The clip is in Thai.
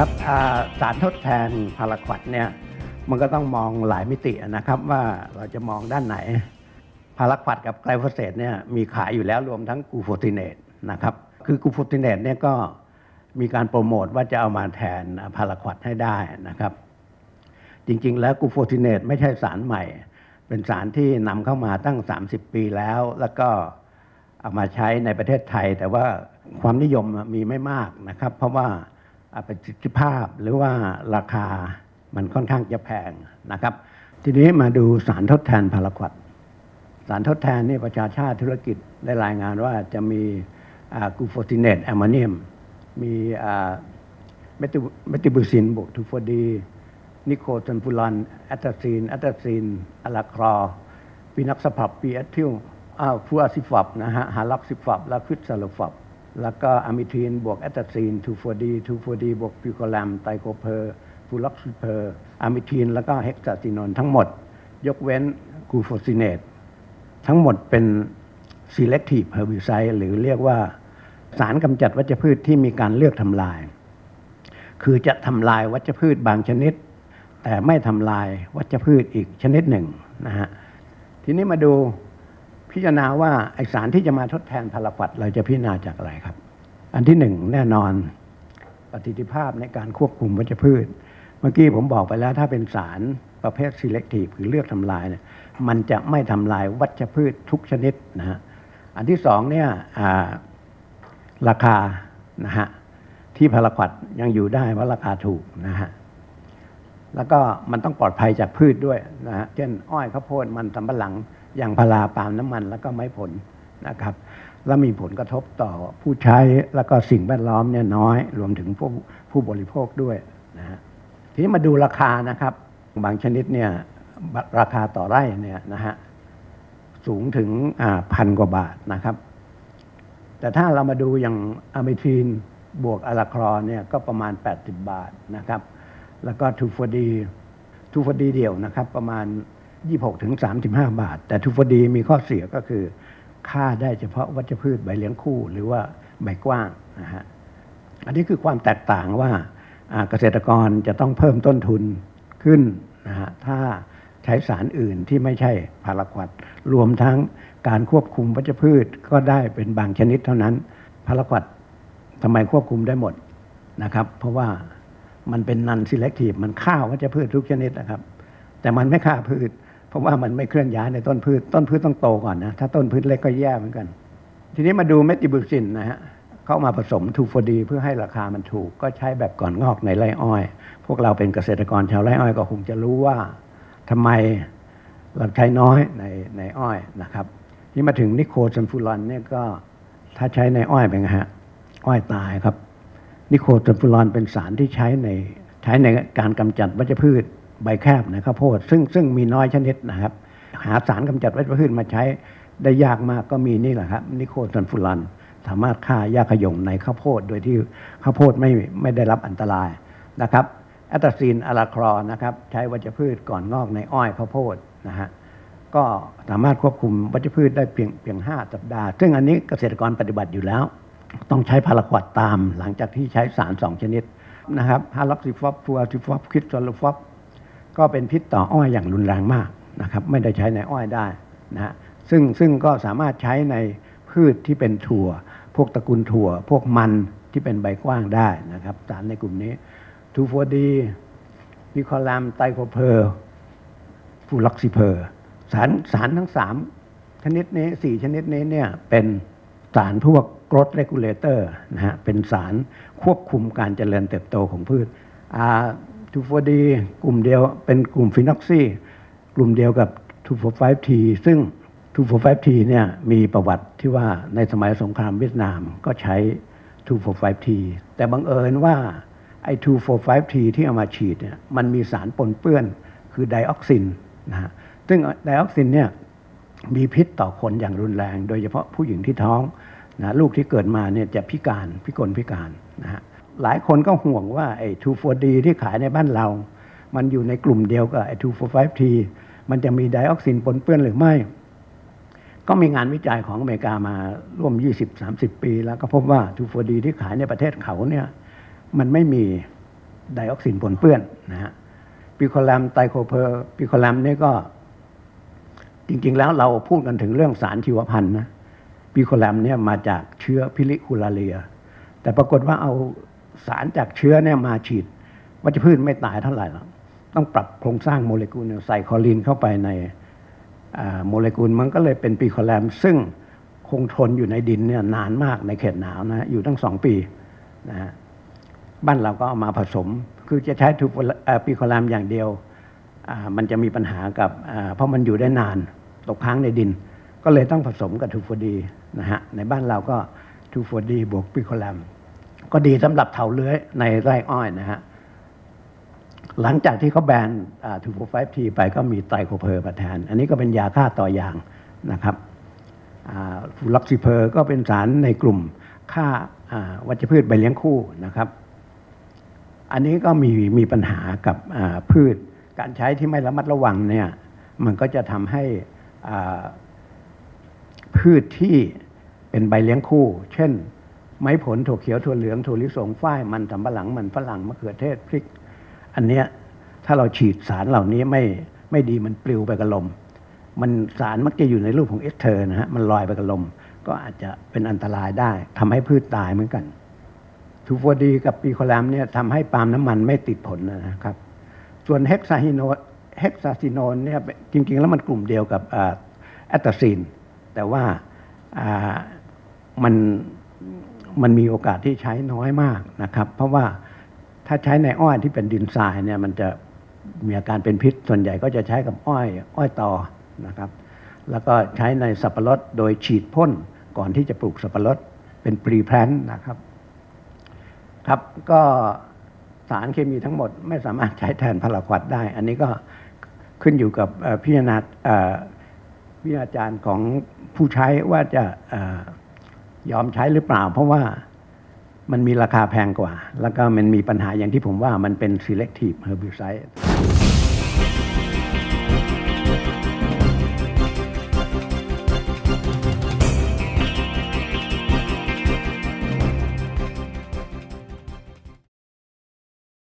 ครับสารทดแทนพาราควดเนี่ยมันก็ต้องมองหลายมิตินะครับว่าเราจะมองด้านไหนพาราควดกับไกลโฟเสตเนี่ยมีขายอยู่แล้วรวมทั้งกูโฟติเนตนะครับคือกูโฟติเนตเนี่ยก็มีการโปรโมทว่าจะเอามาแทนพาราควดให้ได้นะครับ จริงๆ แล้วกูโฟติเนตไม่ใช่สารใหม่ เป็นสารที่นำเข้ามาตั้ง 30 ปีแล้ว แล้วก็เอามาใช้ในประเทศไทย แต่ว่าความนิยมมีไม่มากนะครับ เพราะว่า ประสิทธิภาพหรือว่าราคามันค่อนข้างจะแพงนะครับ ทีนี้มาดูสารทดแทนพาราควดสารทดแทนนี่ประชาชาติธุรกิจได้รายงานว่าจะมีกูโฟตินเนตแอมโมเนียม มีเมติบูซินบวกทูโฟดีนิโคตันฟูลอนแอตตาซีนแอตตาซีนอะลาครอปีนักสพับปีแอทิลอ้าวฟูอาซิฟับนะฮะฮาลักซิฟับและควิดซาลฟับ แล้วก็อะมิทีนบวกแอตตาซีนทูโฟดีทูโฟดีบวกพิโคแลมไตโคเพอร์ฟูล็อกซิเพอร์อะมิทีนแล้วก็เฮกซาซินอนทั้งหมด ยกเว้นกูโฟซิเนตทั้งหมดเป็น selective herbicide หรือเรียกว่าสารกำจัดวัชพืชที่มีการเลือกทำลาย คือจะทำลายวัชพืชบางชนิด แต่ไม่ทำลายวัชพืชอีกชนิดหนึ่งนะฮะทีนี้มาดู พิจารณาว่าไอสารที่จะมาทดแทนพาราควดเราจะพิจารณาจากอะไรครับ อันที่หนึ่งแน่นอนประสิทธิภาพในการควบคุมวัชพืช เมื่อกี้ผมบอกไปแล้วถ้าเป็นสารประเภท selective คือเลือกทำลายเนี่ยมันจะไม่ทำลายวัชพืชทุกชนิดนะฮะอันที่สองเนี่ยราคานะฮะที่พาราควดยังอยู่ได้เพราะราคาถูกนะฮะแล้วก็มันต้องปลอดภัยจากพืชด้วยนะฮะเช่น อ้อยข้าวโพดมันสำปะหลัง อย่างพาราปาล์มน้ำมันแล้วก็ไม้ผลนะครับ แล้วมีผลกระทบต่อผู้ใช้แล้วก็สิ่งแวดล้อมเนี่ยน้อย รวมถึงผู้ผู้บริโภคด้วยนะฮะทีนี้มาดูราคานะครับ บางชนิดเนี่ยราคาต่อไร่เนี่ยนะฮะสูงถึงพันกว่าบาทนะครับ แต่ถ้าเรามาดูอย่างอะมิทีนบวกอะลาครอเนี่ยก็ประมาณ 80 บาทนะครับ แล้วก็ทูฟอดีทูฟอดีเดียวนะครับ ประมาณ 26ถึง35 บาท แต่ทูฟอดีมีข้อเสียก็คือ ค่าได้เฉพาะวัชพืชใบเลี้ยงคู่ หรือว่าใบกว้างนะฮะอันนี้คือความแตกต่างว่าเกษตรกรจะต้องเพิ่มต้นทุนขึ้นนะฮะถ้าใช้สารอื่นที่ไม่ใช่พาราควดรวมทั้งการควบคุมวัชพืชก็ได้เป็นบางชนิดเท่านั้นพาราควดทำไมควบคุมได้หมดนะครับ เพราะว่ามันเป็นนันซิเล c ทีฟมันฆ่าวัชพืชทุกชนิดนะครับ แต่มันไม่ฆ่าพืช ราะว่ามันไม่เคลื่อนย้ายในต้นพืช ต้นพืชต้องโตก่อนนะ ถ้าต้นพืชเล็กก็แย่เหมือนกัน ทีนี้มาดูเมติบูซินนะฮะเข้ามาผสมทูฟอดีเพื่อให้ราคามันถูก ก็ใช้แบบก่อนงอกในไร่อ้อย พวกเราเป็นเกษตรกรชาวไร่อ้อยก็คงจะรู้ว่าทำไมเราใช้น้อยในในอ้อยนะครับนี่มาถึงนิโคซันฟูรอนเนี่ยก็ถ้าใช้ในอ้อยเป็นไงฮะอ้อยตายครับ นิโคซันฟูรอนเป็นสารที่ใช้ในใช้ในการกำจัดวัชพืช ใบแคบในข้าวโพดซึ่งซึ่งมีน้อยชนิดนะครับ หาสารกำจัดวัชพืชมาใช้ได้ยากมากก็มีนี่แหละครับนิโคซันฟูรอนสามารถฆ่าหญ้าขยงในข้าวโพดโดยที่ข้าวโพดไม่ไม่ได้รับอันตรายนะครับแอตตาซีนอะลาครอนะครับใช้วัชพืชก่อนงอกในอ้อยข้าวโพดนะฮะก็สามารถควบคุมวัชพืชได้เพียงเพียงห้าสัปดาห์ ซึ่งอันนี้เกษตรกรปฏิบัติอยู่แล้ว ต้องใช้พาราควดตามหลังจากที่ใช้สารสองชนิดนะครับฮาล็อกซิฟอฟฟูอาซิฟอฟคิดซอลฟอฟ ก็เป็นพิษต่ออ้อยอย่างรุนแรงมากนะครับ ไม่ได้ใช้ในอ้อยได้นะฮะซึ่งซึ่งก็สามารถใช้ในพืชที่เป็นถั่ว พวกตระกูลถั่ว พวกมันที่เป็นใบกว้างได้นะครับสารในกลุ่มนี้ทูโฟดีพิคอลามไตโคเพอร์ฟูล็อกซิเพอร์สารสารทั้งสามชนิดนี้สี่ชนิดนี้เนี่ยเป็นสารพวกกรดเรกูเลเตอร์นะฮะเป็นสารควบคุมการเจริญเติบโตของพืช ทูโฟดีกลุ่มเดียวเป็นกลุ่มฟินอกซีกลุ่มเดียวกับทูโฟไฟทีซึ่ง 245T เนี่ยมีประวัติที่ว่าในสมัยสงครามเวียดนามก็ใช้ 245T แต่บังเอิญว่าไอ้ 245T ที่เอามาฉีดเนี่ยมันมีสารปนเปื้อนคือไดออกซินนะฮะซึ่งไดออกซินเนี่ยมีพิษต่อคนอย่างรุนแรง โดยเฉพาะผู้หญิงที่ท้องนะลูกที่เกิดมาเนี่ยจะพิการพิกลพิการนะฮะ หลายคนก็ห่วงว่าไอ้ 2,4-D ที่ขายในบ้านเรา มันอยู่ในกลุ่มเดียวกับไอ้ 2,4,5T มันจะมีไดออกซินปนเปื้อนหรือไม่ ก็มีงานวิจัยของอเมริกามาร่วม 20-30 ปี แล้วก็พบว่าทูโฟดีที่ขายในประเทศเขาเนี่ยมันไม่มีไดออกซินปนเปื้อนนะฮะปิโคแลมไตโคเพอร์ปิโคแลมนี่ก็ จริง ๆ แล้วเราพูดกันถึงเรื่องสารชีวพันธุ์นะปิโคแลมเนี่ยมาจากเชื้อพิลิคูลาเรีย แต่ปรากฏว่าเอา สารจากเชื้อเนี่ยมาฉีดวัชพืชไม่ตายเท่าไหร่หรอกต้องปรับโครงสร้างโมเลกุลใส่คอลีนเข้าไปในโมเลกุลมันก็เลยเป็นปีโคแลม ซึ่งคงทนอยู่ในดินเนี่ยนานมากในเขตหนาวนะอยู่ตั้งสองปีนะฮะบ้านเราก็เอามาผสม คือจะใช้ทูปีโคแลมอย่างเดียวอ่ามันจะมีปัญหากับอ่าเพราะมันอยู่ได้นานตกค้างในดิน ก็เลยต้องผสมกับทูโฟดีนะฮะในบ้านเราก็ทูโฟดีบวกปีโคแลม ก็ดีสำหรับเถาเลื้อยในไร่อ้อยนะฮะ หลังจากที่เขาแบนทูโฟไฟทีไปก็มีไตรโคเพอร์มาแทน อันนี้ก็เป็นยาฆ่าต่อยางนะครับฟูล็อกซิเพอร์ก็เป็นสารในกลุ่มฆ่าวัชพืชใบเลี้ยงคู่นะครับ อันนี้ก็มีมีปัญหากับพืช การใช้ที่ไม่ระมัดระวังเนี่ย มันก็จะทำให้พืชที่เป็นใบเลี้ยงคู่ เช่น ไม้ผลถั่วเขียวถั่วเหลืองถั่วลิสงฝ้ายมันสำปะหลังมันฝรั่งมะเขือเทศพริก อันเนี้ยถ้าเราฉีดสารเหล่านี้ไม่ไม่ดีมันปลิวไปกับลม มันสารมักจะอยู่ในรูปของเอสเทอร์นะฮะมันลอยไปกับลม ก็อาจจะเป็นอันตรายได้ทำให้พืชตายเหมือนกันทูโฟดีกับปีโคแลมเนี่ยทำให้ปาล์มน้ำมันไม่ติดผลนะครับ ส่วนเฮกซาฮิโนเฮกซาซิโนนเนี่ยจริง ๆ แล้วมันกลุ่มเดียวกับแอตตาซีน แต่ว่ามัน มันมีโอกาสที่ใช้น้อยมากนะครับ เพราะว่าถ้าใช้ในอ้อยที่เป็นดินทรายเนี่ยมันจะมีอาการเป็นพิษส่วนใหญ่ก็จะใช้กับอ้อยอ้อยตอนะครับ แล้วก็ใช้ในสับปะรดโดยฉีดพ่นก่อนที่จะปลูกสับปะรดเป็นปรีแพลนนะครับ ครับก็สารเคมีทั้งหมดไม่สามารถใช้แทนพาราควดได้ อันนี้ก็ขึ้นอยู่กับพิจารณาเอ่อวิจารณ์ของผู้ใช้ว่าจะ ยอมใช้หรือเปล่า เพราะว่ามันมีราคาแพงกว่า แล้วก็มันมีปัญหาอย่างที่ผมว่ามันเป็น selective herbicide